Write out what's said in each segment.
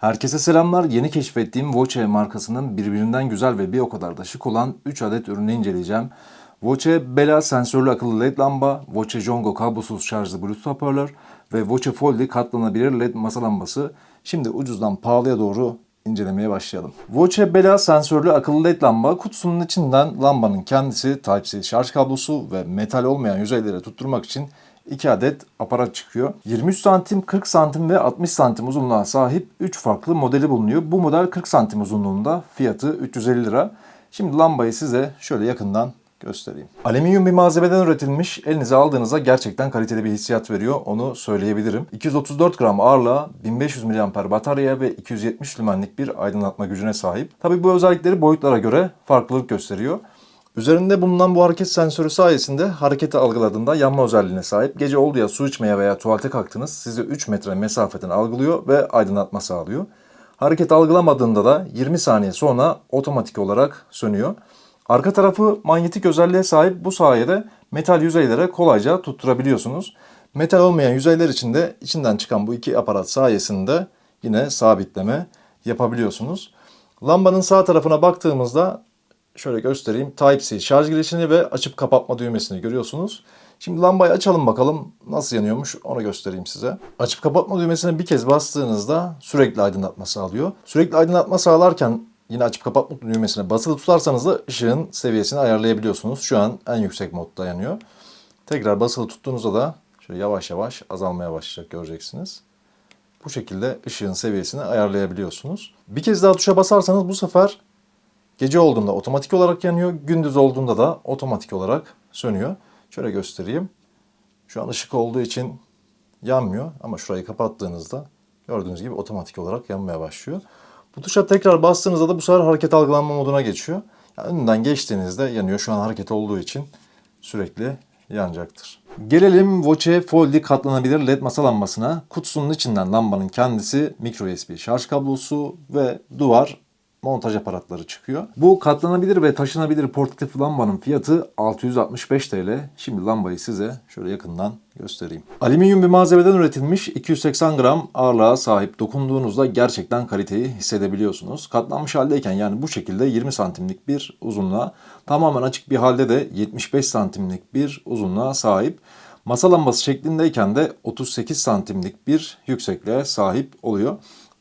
Herkese selamlar. Yeni keşfettiğim Voce markasının birbirinden güzel ve bir o kadar da şık olan 3 adet ürünü inceleyeceğim. Voce Bella sensörlü akıllı led lamba, Voce Jongo kablosuz şarjlı bluetooth hoparlör ve Voce Foldy katlanabilir led masa lambası. Şimdi ucuzdan pahalıya doğru incelemeye başlayalım. Voce Bella sensörlü akıllı led lamba kutusunun içinden lambanın kendisi Type-C şarj kablosu ve metal olmayan yüzeylere tutturmak için 2 adet aparat çıkıyor. 23 santim, 40 santim ve 60 santim uzunluğa sahip 3 farklı modeli bulunuyor. Bu model 40 santim uzunluğunda fiyatı 350 lira. Şimdi lambayı size şöyle yakından göstereyim. Alüminyum bir malzemeden üretilmiş, elinize aldığınızda gerçekten kaliteli bir hissiyat veriyor. Onu söyleyebilirim. 234 gram ağırlığa, 1500 mAh batarya ve 270 lümenlik bir aydınlatma gücüne sahip. Tabi bu özellikleri boyutlara göre farklılık gösteriyor. Üzerinde bulunan bu hareket sensörü sayesinde hareketi algıladığında yanma özelliğine sahip. Gece oldu ya su içmeye veya tuvalete kalktınız sizi 3 metre mesafeden algılıyor ve aydınlatma sağlıyor. Hareket algılamadığında da 20 saniye sonra otomatik olarak sönüyor. Arka tarafı manyetik özelliğe sahip bu sayede metal yüzeylere kolayca tutturabiliyorsunuz. Metal olmayan yüzeyler için de içinden çıkan bu iki aparat sayesinde yine sabitleme yapabiliyorsunuz. Lambanın sağ tarafına baktığımızda şöyle göstereyim. Type-C şarj girişini ve açıp kapatma düğmesini görüyorsunuz. Şimdi lambayı açalım bakalım nasıl yanıyormuş onu göstereyim size. Açıp kapatma düğmesine bir kez bastığınızda sürekli aydınlatma sağlıyor. Sürekli aydınlatma sağlarken yine açıp kapatma düğmesine basılı tutarsanız da ışığın seviyesini ayarlayabiliyorsunuz. Şu an en yüksek modda yanıyor. Tekrar basılı tuttuğunuzda da şöyle yavaş yavaş azalmaya başlayacak göreceksiniz. Bu şekilde ışığın seviyesini ayarlayabiliyorsunuz. Bir kez daha tuşa basarsanız bu sefer Gece olduğunda otomatik olarak yanıyor, gündüz olduğunda da otomatik olarak sönüyor. Şöyle göstereyim. Şu an ışık olduğu için yanmıyor ama şurayı kapattığınızda gördüğünüz gibi otomatik olarak yanmaya başlıyor. Bu tuşa tekrar bastığınızda da bu sefer hareket algılanma moduna geçiyor. Yani önünden geçtiğinizde yanıyor. Şu an hareket olduğu için sürekli yanacaktır. Gelelim Voce Foldy katlanabilir led masa lambasına. Kutusunun içinden lambanın kendisi, micro USB şarj kablosu ve duvar montaj aparatları çıkıyor. Bu katlanabilir ve taşınabilir portatif lambanın fiyatı 665 TL. Şimdi lambayı size şöyle yakından göstereyim. Alüminyum bir malzemeden üretilmiş 280 gram ağırlığa sahip dokunduğunuzda gerçekten kaliteyi hissedebiliyorsunuz. Katlanmış haldeyken yani bu şekilde 20 santimlik bir uzunluğa tamamen açık bir halde de 75 santimlik bir uzunluğa sahip. Masa lambası şeklindeyken de 38 santimlik bir yüksekliğe sahip oluyor.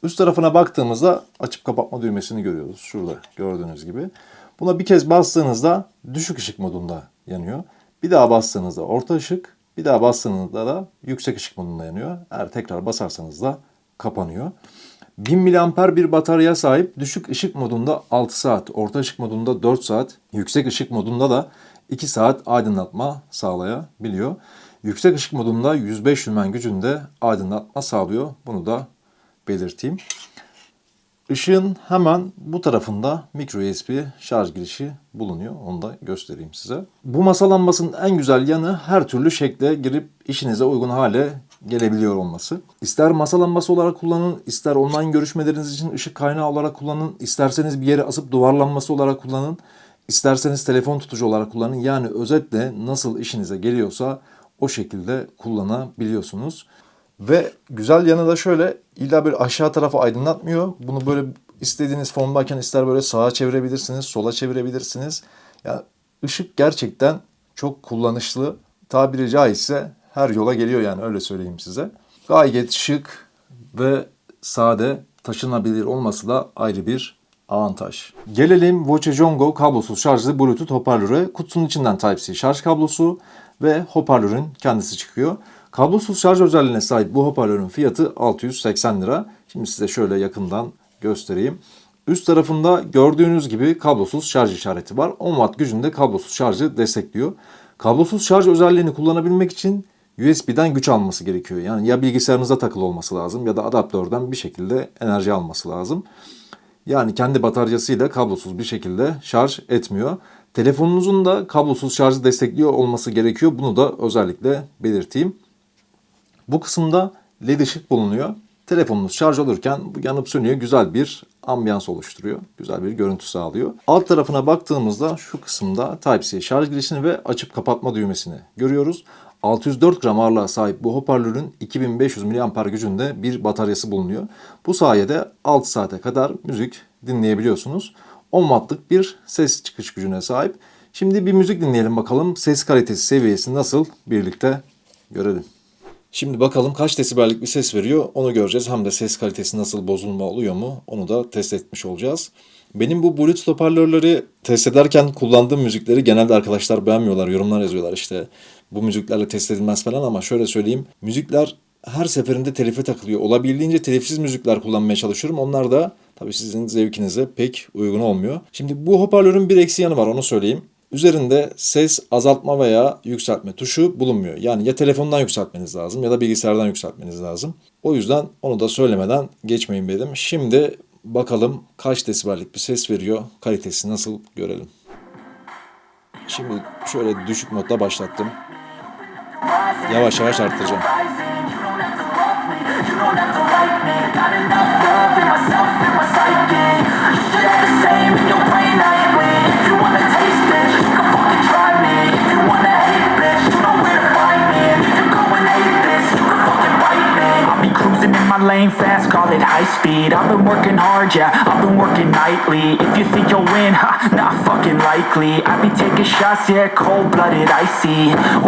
Üst tarafına baktığımızda açıp kapatma düğmesini görüyoruz. Şurada gördüğünüz gibi. Buna bir kez bastığınızda düşük ışık modunda yanıyor. Bir daha bastığınızda orta ışık, bir daha bastığınızda da yüksek ışık modunda yanıyor. Eğer tekrar basarsanız da kapanıyor. 1000 mAh bir batarya sahip düşük ışık modunda 6 saat, orta ışık modunda 4 saat, yüksek ışık modunda da 2 saat aydınlatma sağlayabiliyor. Yüksek ışık modunda 105 lümen gücünde aydınlatma sağlıyor. Bunu da belirteyim. Işığın hemen bu tarafında micro USB şarj girişi bulunuyor. Onu da göstereyim size. Bu masa lambasının en güzel yanı her türlü şekle girip işinize uygun hale gelebiliyor olması. İster masa lambası olarak kullanın, ister online görüşmeleriniz için ışık kaynağı olarak kullanın, isterseniz bir yere asıp duvarlanması olarak kullanın, isterseniz telefon tutucu olarak kullanın. Yani özetle nasıl işinize geliyorsa o şekilde kullanabiliyorsunuz. Ve güzel yanı da şöyle illa bir aşağı tarafı aydınlatmıyor. Bunu böyle istediğiniz formdayken ister böyle sağa çevirebilirsiniz, sola çevirebilirsiniz. Yani ışık gerçekten çok kullanışlı. Tabiri caizse her yola geliyor yani öyle söyleyeyim size. Gayet şık ve sade taşınabilir olması da ayrı bir avantaj. Gelelim Voce Jongo kablosuz şarjlı Bluetooth hoparlöre. Kutusunun içinden Type-C şarj kablosu ve hoparlörün kendisi çıkıyor. Kablosuz şarj özelliğine sahip bu hoparlörün fiyatı 680 lira. Şimdi size şöyle yakından göstereyim. Üst tarafında gördüğünüz gibi kablosuz şarj işareti var. 10 watt gücünde kablosuz şarjı destekliyor. Kablosuz şarj özelliğini kullanabilmek için USB'den güç alması gerekiyor. Yani ya bilgisayarınıza takılı olması lazım ya da adaptörden bir şekilde enerji alması lazım. Yani kendi bataryasıyla kablosuz bir şekilde şarj etmiyor. Telefonunuzun da kablosuz şarjı destekliyor olması gerekiyor. Bunu da özellikle belirteyim. Bu kısımda led ışık bulunuyor. Telefonunuz şarj olurken yanıp sönüyor. Güzel bir ambiyans oluşturuyor. Güzel bir görüntü sağlıyor. Alt tarafına baktığımızda şu kısımda Type-C şarj girişini ve açıp kapatma düğmesini görüyoruz. 604 gram ağırlığa sahip bu hoparlörün 2500 mAh gücünde bir bataryası bulunuyor. Bu sayede 6 saate kadar müzik dinleyebiliyorsunuz. 10 wattlık bir ses çıkış gücüne sahip. Şimdi bir müzik dinleyelim bakalım ses kalitesi seviyesi nasıl birlikte görelim. Şimdi bakalım kaç desibellik bir ses veriyor onu göreceğiz. Hem de ses kalitesi nasıl bozulma oluyor mu onu da test etmiş olacağız. Benim bu Bluetooth hoparlörleri test ederken kullandığım müzikleri genelde arkadaşlar beğenmiyorlar. Yorumlar yazıyorlar işte bu müziklerle test edilmez falan ama şöyle söyleyeyim. Müzikler her seferinde telife takılıyor. Olabildiğince telifsiz müzikler kullanmaya çalışıyorum. Onlar da tabii sizin zevkinize pek uygun olmuyor. Şimdi bu hoparlörün bir eksi yanı var onu söyleyeyim. Üzerinde ses azaltma veya yükseltme tuşu bulunmuyor. Yani ya telefondan yükseltmeniz lazım ya da bilgisayardan yükseltmeniz lazım. O yüzden onu da söylemeden geçmeyin dedim. Şimdi bakalım kaç desibellik bir ses veriyor, kalitesi nasıl görelim. Şimdi şöyle düşük modda başlattım. Yavaş yavaş arttıracağım. I'll it high speed. I've been working hard, yeah, I've been working nightly. If you think you'll win, ha, not fucking likely. I be taking shots, yeah, cold blooded, icy.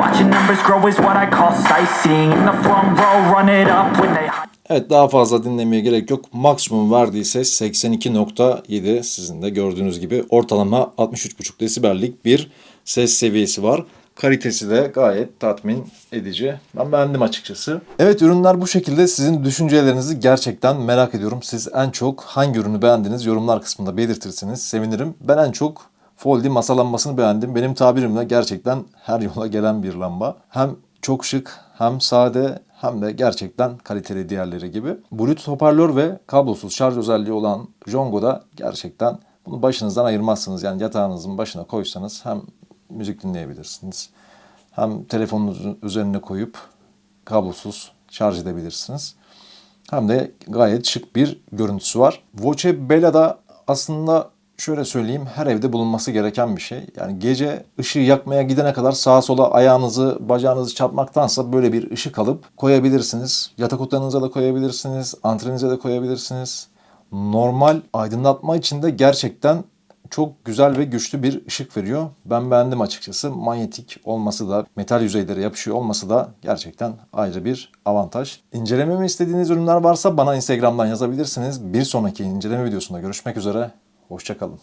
Watching numbers grow is what I call sightseeing. In the front row, run it up when they. Evet daha fazla dinlemeye gerek yok. Maksimum verdiği ses 82.7 sizin de gördüğünüz gibi ortalama 63.5 desibellik bir ses seviyesi var. Kalitesi de gayet tatmin edici. Ben beğendim açıkçası. Evet ürünler bu şekilde. Sizin düşüncelerinizi gerçekten merak ediyorum. Siz en çok hangi ürünü beğendiniz yorumlar kısmında belirtirseniz sevinirim. Ben en çok Foldy masa lambasını beğendim. Benim tabirimle gerçekten her yola gelen bir lamba. Hem çok şık hem sade hem de gerçekten kaliteli diğerleri gibi. Bluetooth hoparlör ve kablosuz şarj özelliği olan Jongo'da gerçekten bunu başınızdan ayırmazsınız. Yani yatağınızın başına koysanız hem müzik dinleyebilirsiniz. Hem telefonunuzun üzerine koyup kablosuz şarj edebilirsiniz. Hem de gayet şık bir görüntüsü var. Voce Bella'da aslında şöyle söyleyeyim her evde bulunması gereken bir şey. Yani gece ışığı yakmaya gidene kadar sağa sola ayağınızı, bacağınızı çarpmaktansa böyle bir ışık alıp koyabilirsiniz. Yatak odanıza da koyabilirsiniz, antrenize de koyabilirsiniz. Normal aydınlatma için de gerçekten çok güzel ve güçlü bir ışık veriyor. Ben beğendim açıkçası. Manyetik olması da, metal yüzeylere yapışıyor olması da gerçekten ayrı bir avantaj. İncelememi istediğiniz ürünler varsa bana Instagram'dan yazabilirsiniz. Bir sonraki inceleme videosunda görüşmek üzere. Hoşçakalın.